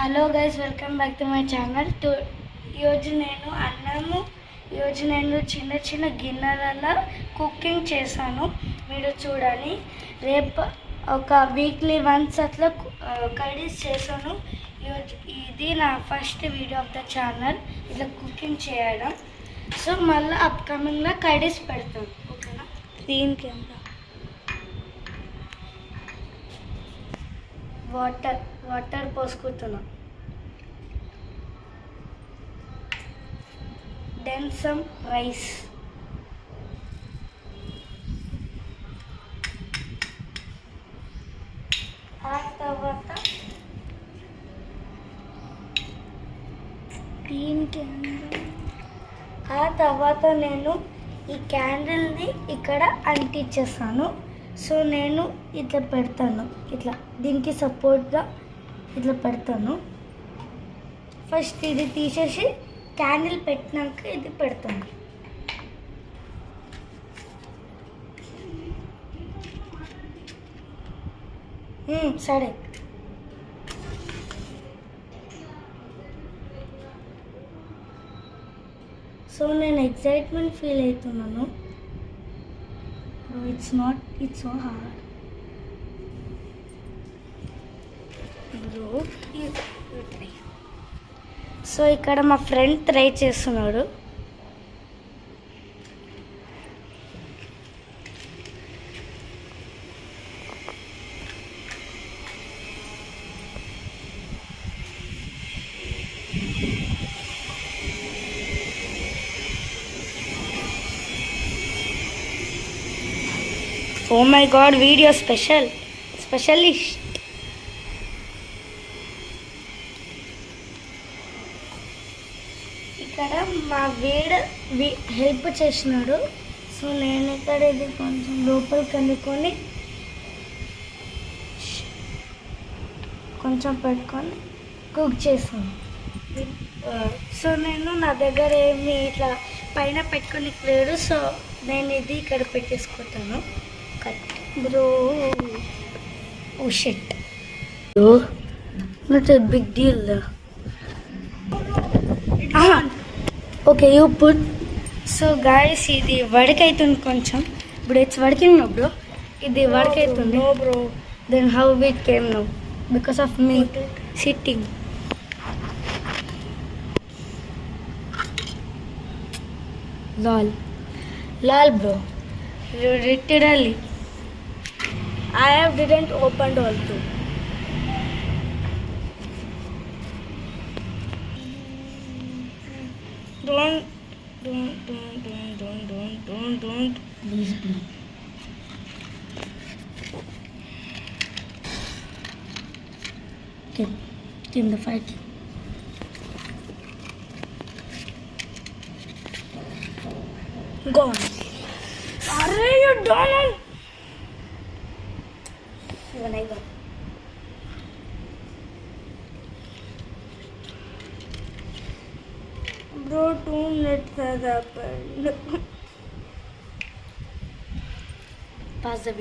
Hello guys welcome back to my channel to ఈరోజు నేను అన్నము ఈరోజు నేను చిన్న చిన్న గిన్నెలలో కుకింగ్ చేశాను. మీరు చూడండి రేపు ఒక వీక్లీ వన్స్ అట్లా కర్రీస్ చేశాను. ఈరోజు ఇది నా first video of the channel ఇట్లా కుకింగ్ చేయడం. సో మళ్ళీ అప్కమింగ్లో కర్రీస్ పెడతాను ఓకేనా? దీనికి ఎంత వాటర్ వాటర్ పోసుకుంటున్నా. దెన్ సమ్ రైస్ ఆ తర్వాత దీనికి ఆ తర్వాత నేను ఈ క్యాండిల్ని ఇక్కడ అంటించేస్తాను సో నేను ఇట్లా పెడతాను. ఇట్లా దీనికి సపోర్ట్గా ఇట్లా పెడతాను. ఫస్ట్ ఇది తీసేసి క్యాండిల్ పెట్టినాక ఇది పెడతాను. సరే. సో నేను ఎగ్జైట్మెంట్ ఫీల్ అవుతున్నాను. It's not it's so hard so ఇక్కడ మా ఫ్రెండ్ ట్రై చేస్తున్నాడు. ఓ my god video special specialist ఇక్కడ మా వీడు హెల్ప్ చేసినాడు. సో నేను ఇక్కడ ఇది కొంచెం లోపలికి కనుక్కొని కొంచెం పెట్టుకొని కుక్ చేసాను సో నేను నా దగ్గర ఏమి ఇట్లా పైన పెట్టుకొని లేడు సో నేను ఇది ఇక్కడ పెట్టేసుకుంటాను. cut bro oh shit bro not a big deal ah okay you put so guys ఇది వర్క్ అవుతుంది కొంచెం ఇప్పుడు ఇట్స్ వర్కింగ్ నో బ్రో ఇది వర్క్ అవుతుంది no bro then how it came no because of me sitting lol lol bro literally I have didn't opened also. Don't, don't, don't, don't, don't, don't, don't, don't. Please, please. Kim, Kim the fight. Gone. Are you done? बनाएगा bro two minute था पास the